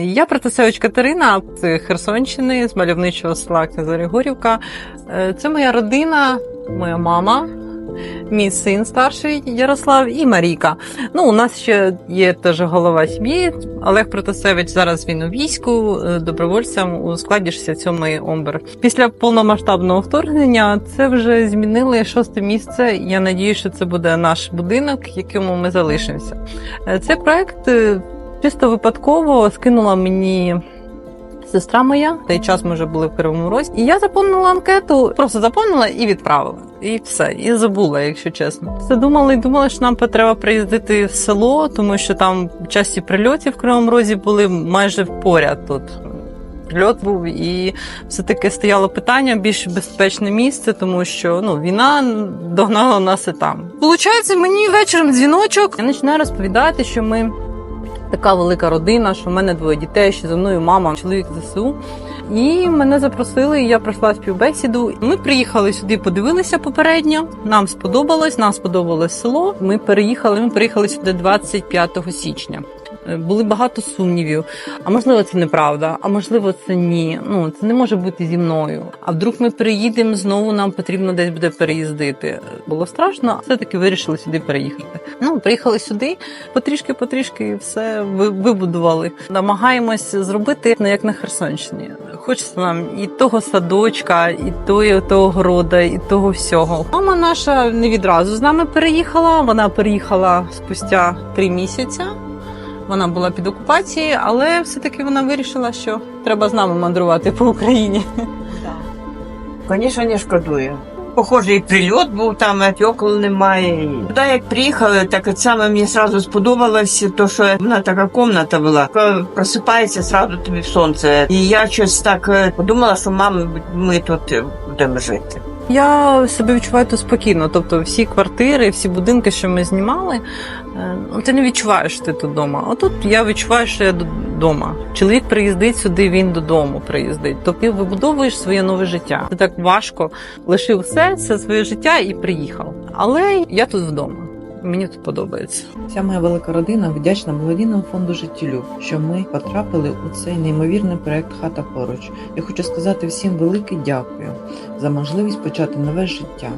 Я Протасевич Катерина з Херсонщини, з мальовничого села Князарігорівка. Е, Це моя родина, моя мама, мій син старший Ярослав і Марійка. Ну, у нас ще є теж голова сім'ї. Олег Протасевич зараз він у війську е, добровольцем у складі 67-ї омбер. Після повномасштабного вторгнення це вже змінили шосте місце. Я надію, що це буде наш будинок, якому ми залишимося. Е, Цей проект чисто випадково скинула мені. Сестра моя, той час ми вже були в Кривому Розі. І я заповнила анкету, просто заповнила і відправила. І все, і забула, якщо чесно. Все думала і думала, що нам треба приїздити в село, тому що там часті прильотів в Кривому Розі були майже поряд тут. Прильот був, і все-таки стояло питання більш безпечне місце, тому що ну війна догнала нас і там. Получається, мені вечором дзвіночок. Я починаю розповідати, що ми така велика родина, що в мене двоє дітей, що за мною мама, чоловік ЗСУ. І мене запросили, і я пройшла співбесіду. Ми приїхали сюди, подивилися попередньо. Нам сподобалось, нам сподобалось село. Ми переїхали. Ми приїхали сюди 25 січня. Були багато сумнівів. А можливо, це неправда, а можливо, це ні. Ну це не може бути зі мною. А вдруг ми приїдемо знову, нам потрібно десь буде переїздити. Було страшно, все таки вирішили сюди переїхати. Ну, приїхали сюди, потрішки, потрішки все вибудували. Намагаємось зробити ну, як на Херсонщині. Хочеться нам і того садочка, і того, того города, і того всього. Мама наша не відразу з нами переїхала. Вона переїхала спустя три місяці. Вона була під окупацією, але все-таки вона вирішила, що треба з нами мандрувати по Україні. Звісно, не шкодую. Похожий прильот був там, а немає. Туди як приїхали, так от саме мені одразу сподобалося, то що вона така комната була. Просипається одразу тобі в сонце. І я щось так е, подумала, що мам, ми тут будемо жити. Я себе відчуваю тут спокійно. Тобто, всі квартири, всі будинки, що ми знімали, е, ну, ти не відчуваєш, ти тут вдома. А тут я відчуваю, що я вдома. Чоловік приїздить сюди, він додому приїздить. Тобто ти вибудовуєш своє нове життя. Ти так важко. Лишив все, все своє життя і приїхав. Але я тут вдома. Мені тут подобається. Ця моя велика родина вдячна благодійному фонду життєлю, що ми потрапили у цей неймовірний проект Хата поруч. Я хочу сказати всім велике дякую за можливість почати нове життя.